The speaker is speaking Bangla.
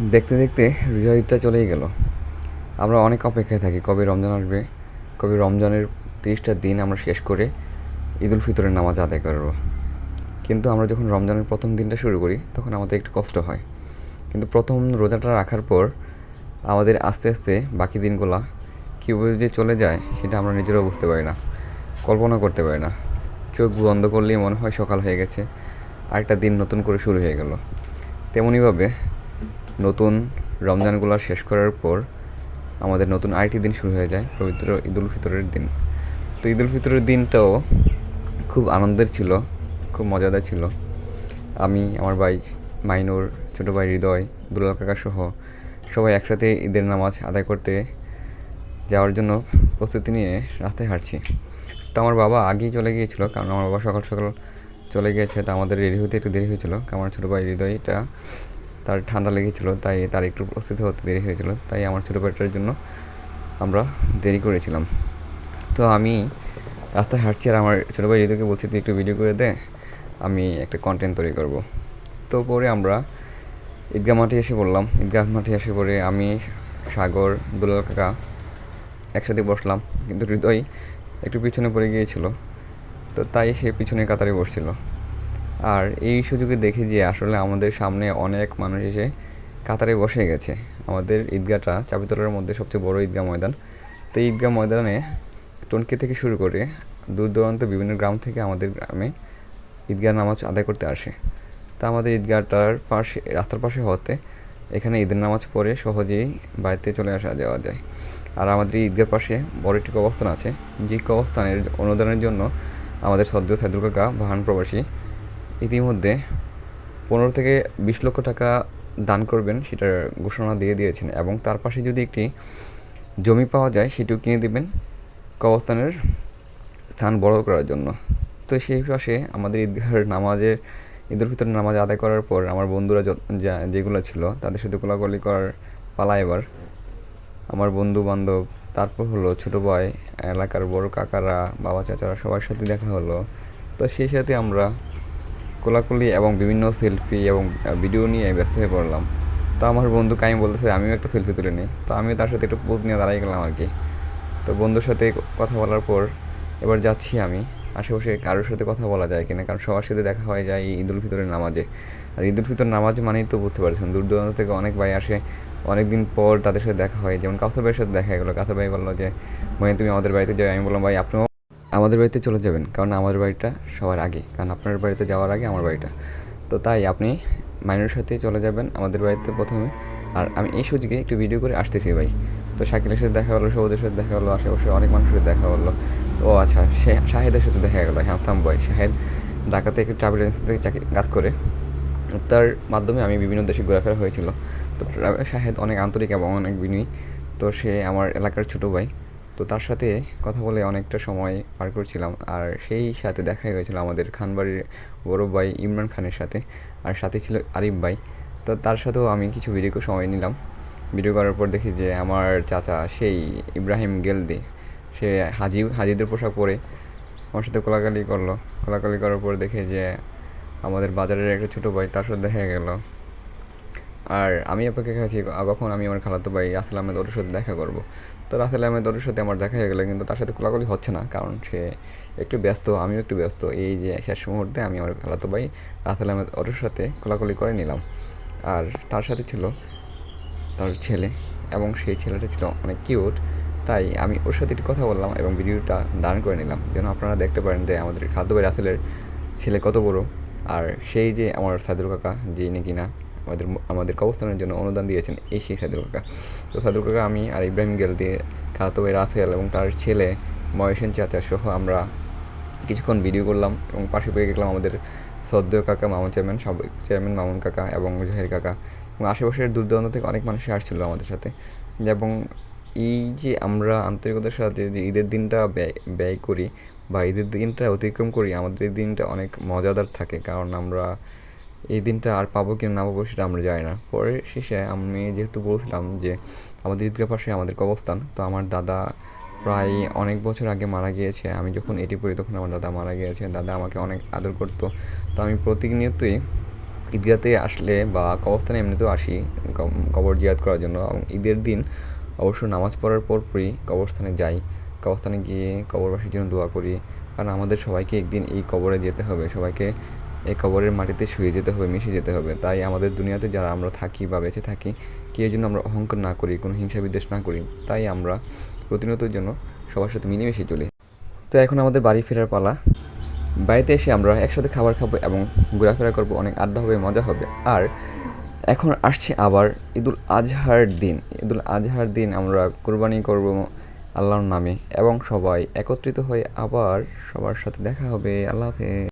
দেখতে দেখতে রোজা ঈদটা চলেই গেল। আমরা অনেক অপেক্ষায় থাকি, কবে রমজান আসবে, কবে রমজানের তিরিশটা দিন আমরা শেষ করে ঈদুল ফিতরের নামাজ আদায় করব। কিন্তু আমরা যখন রমজানের প্রথম দিনটা শুরু করি, তখন আমাদের একটু কষ্ট হয়। কিন্তু প্রথম রোজাটা রাখার পর আমাদের আস্তে আস্তে বাকি দিনগুলা কীভাবে যে চলে যায়, সেটা আমরা নিজেরাও বুঝতে পারি না কল্পনা করতে পারি না। চোখ বন্ধ করলেই মনে হয় সকাল হয়ে গেছে, আরেকটা দিন নতুন করে শুরু হয়ে গেল। তেমনইভাবে নতুন রমজানগুলো শেষ করার পর আমাদের নতুন আরেকটি দিন শুরু হয়ে যায়, পবিত্র ঈদুল ফিতরের দিন। তো ঈদুল ফিতরের দিনটাও খুব আনন্দের ছিল, খুব মজাদার ছিল। আমি, আমার ভাই মাইনুর, ছোটো ভাই হৃদয়, দুলাল কাকা সহ সবাই একসাথে ঈদের নামাজ আদায় করতে যাওয়ার জন্য প্রস্তুতি নিয়ে রাস্তায় হাঁটছি। তো আমার বাবা আগেই চলে গিয়েছিল, কারণ আমার বাবা সকাল সকাল চলে গিয়েছে তা আমাদের রেডি হতে একটু দেরি হয়েছিল। আমার ছোটো ভাই হৃদয়টা তার ঠান্ডা লেগেছিল, তাই তার একটু প্রস্তুতি হতে দেরি হয়েছিল, তাই আমার ছোটো ভাইটার জন্য আমরা দেরি করেছিলাম। তো আমি রাস্তায় হাঁটছি আর আমার ছোটো ভাই হৃদয়কে বলছি, তুই একটু ভিডিও করে দে, আমি একটা কন্টেন্ট তৈরি করব। তো পরে আমরা ঈদগাহ মাঠে এসে বললাম ঈদগাহ মাঠে এসে পরে আমি, সাগর, দুলাল কাকা একসাথে বসলাম, কিন্তু হৃদয় একটু পিছনে পড়ে গিয়েছিল, তো তাই সে পিছনের কাতারে বসছিল। আর এই সুযোগে দেখি যে আসলে আমাদের সামনে অনেক মানুষ এসে কাতারে বসে গেছে। আমাদের ঈদগাহটা চাবিতলার মধ্যে সবচেয়ে বড় ঈদগাহ ময়দান। তো ঈদগাহ ময়দানে টনকি থেকে শুরু করে দূর দূরান্ত বিভিন্ন গ্রাম থেকে আমাদের গ্রামে ঈদগাহ নামাজ আদায় করতে আসে। তা আমাদের ঈদগাহটার পাশে, রাস্তার পাশে হতে এখানে ঈদের নামাজ পড়ে সহজেই বাড়িতে চলে আসা যাওয়া যায়। আর আমাদের ঈদগার পাশে বড় একটি কবস্থান আছে। যে কবস্থানের অনুদানের জন্য আমাদের সদ্য সাইদুল কাকা বাহান প্রবাসী ইতিমধ্যে পনেরো থেকে বিশ লক্ষ টাকা দান করবেন, সেটার ঘোষণা দিয়ে দিয়েছেন এবং তার পাশে যদি একটি জমি পাওয়া যায়, সেটিও কিনে দেবেন কবস্থানের স্থান বড় করার জন্য। তো সেই পাশে আমাদের ঈদগাহের নামাজের ঈদুল ফিতরের নামাজ আদায় করার পর আমার বন্ধুরা যেগুলো ছিল, তাদের সাথে কোলাকলি করার পালা এবার। আমার বন্ধু বান্ধব তারপর হলো ছোটো ভাই, এলাকার বড় কাকারা, বাবা চাচারা সবার সাথে দেখা হলো। তো সেই সাথে আমরা কোলাকুলি এবং বিভিন্ন সেলফি এবং ভিডিও নিয়ে ব্যস্ত হয়ে পড়লাম। তো আমার বন্ধু কাইম বলতেছে, আমিও একটা সেলফি তুলে নিই। তো আমিও তার সাথে একটু পোজ নিয়ে দাঁড়াই গেলাম আর কি। তো বন্ধুর সাথে কথা বলার পর এবার যাচ্ছি আমি। আশেপাশে কারোর সাথে কথা বলা যায় কিনা, কারণ সবার সাথে দেখা হয়ে যায় এই ঈদুল ফিতরের নামাজে। আর ঈদুল ফিতর নামাজ মানেই তো বুঝতে পারছেন দূর দূরান্ত থেকে অনেক ভাই আসে অনেক দিন পর তাদের সাথে দেখা হয়। যেমন কাউসার ভাইয়ের সাথে দেখা গেলো। কাউসার ভাই বলল যে মহিন তুমি আমাদের বাড়িতে যাও। আমি বললাম, ভাই, আপনিও আমাদের বাড়িতে চলে যাবেন, কারণ আমাদের বাড়িটা সবার আগে, কারণ আপনার বাড়িতে যাওয়ার আগে আমার বাড়িটা। তো তাই আপনি মাইনুর সাথে চলে যাবেন আমাদের বাড়িতে প্রথমে। আর আমি এই সুযোগে একটু ভিডিও করে আসতেছি ভাই। তো শাকিলের সাথে দেখা হলো, সৌদের সাথে দেখা হলো, আশেপাশে অনেক মানুষের দেখা হলো। ও আচ্ছা সে শাহেদের সাথে দেখা গেলো হ্যাঁ ভাই। শাহেদ ঢাকাতে একটু ট্রাভেল এজেন্সিতে চাকরি, কাজ করে। তার মাধ্যমে আমি বিভিন্ন দেশে ঘোরাফেরা হয়েছিল। তো শাহেদ অনেক আন্তরিক এবং অনেক বিনয়ী। তো সে আমার এলাকার ছোটো ভাই। তো তার সাথে কথা বলে অনেকটা সময় পার করছিলাম আর সেই সাথে দেখা হয়েছিল আমাদের খানবাড়ির বড় ভাই ইমরান খানের সাথে আর সাথে ছিল আরিফ ভাই। তো তার সাথেও আমি কিছু ভিডিও সময় নিলাম। ভিডিও করার পর দেখি যে আমার চাচা সেই ইব্রাহিম গেলদি, সে হাজি, হাজিদের পোশাক পরে আমার সাথে কোলাকালি করল। কোলাকালি করার পর দেখে যে আমাদের বাজারের একটা ছোটো ভাই, তার সাথে দেখা গেল। আর আমি অপেক্ষা আছি কখন আমি আমার খালাতো ভাই রাসেল আহমেদ ওর সাথে দেখা করব। তো রাসেল আহমেদ ওর সাথে আমার দেখা হয়ে গেলো, কিন্তু তার সাথে কোলাকুলি হচ্ছে না, কারণ সে একটু ব্যস্ত, আমিও একটু ব্যস্ত। এই যে শেষ মুহূর্তে আমি আমার খালাতো ভাই রাসেল আহমেদ ওর সাথে কোলাকুলি করে নিলাম। আর তার সাথে ছিল তার ছেলে, এবং সেই ছেলেটা ছিল অনেক কিউট, তাই আমি ওর সাথে একটু কথা বললাম এবং ভিডিওটা দান করে নিলাম। যেন আপনারা দেখতে পারেন যে আমাদের খাদ্য ভাই রাসেলের ছেলে কত বড়, আর সেই যে আমার সাদুল কাকা, যিনি কিনা আমাদের আমাদের কবস্থানের জন্য অনুদান দিয়েছেন এই সেই সাদুল কাকা। তো সাদুল কাকা, আমি আর ইব্রাহিম গেল দিয়ে খালাতো ভাই রাসেল এবং তার ছেলে মহেশেন চাচা সহ আমরা কিছুক্ষণ ভিডিও করলাম এবং পাশে পেয়ে গেলাম আমাদের সদ্য কাকা মামুন চেয়ারম্যান, সব চেয়ারম্যান মামুন কাকা এবং জহির কাকা। এবং আশেপাশের দূর দূরান্ত থেকে অনেক মানুষই আসছিল আমাদের সাথে। এবং এই যে আমরা আন্তরিকতার সাথে যে ঈদের দিনটা ব্যয় ব্যয় করি বা ঈদের দিনটা অতিক্রম করি, আমাদের এই দিনটা অনেক মজাদার থাকে। কারণ আমরা এই দিনটা আর পাবো কি না পাবো সেটা আমরা জানি না। পরে শেষে আমি যেহেতু বলছিলাম যে আমাদের ঈদগাহ পাশে আমাদের কবস্থান তো আমার দাদা প্রায় অনেক বছর আগে মারা গিয়েছে। আমি যখন এটি পড়ি তখন আমার দাদা মারা গিয়েছে। দাদা আমাকে অনেক আদর করতো। তো আমি প্রতিনিয়তই ঈদগাতে আসলে বা কবরস্থানে এমনিতেও আসি কবর জিয়াত করার জন্য এবং ঈদের দিন অবশ্য নামাজ পড়ার পরপরই কবরস্থানে যাই। কবরস্থানে গিয়ে কবরবাসীর জন্য দোয়া করি। কারণ আমাদের সবাইকে একদিন এই কবরে যেতে হবে। সবাইকে এই কবরের মাটিতে শুয়ে যেতে হবে, মিশে যেতে হবে। তাই আমাদের দুনিয়াতে যারা আমরা থাকি বা বেঁচে থাকি, কেউ যেন আমরা অহংকার না করি, কোনো হিংসা বিদ্বেষ না করি, তাই আমরা প্রতিনিয়তের জন্য সবার সাথে মিলেমিশে চলি। তো এখন আমাদের বাড়ি ফেরার পালা। বাড়িতে এসে আমরা একসাথে খাবার খাব এবং ঘোরাফেরা করব, অনেক আড্ডা হবে, মজা হবে। আর এখন আসছে আবার ঈদুল আজহার দিন। ঈদুল আজহার দিন আমরা কোরবানি করব আল্লাহর নামে এবং সবাই একত্রিত হয়ে আবার সবার সাথে দেখা হবে। আল্লাহ হাফেজ।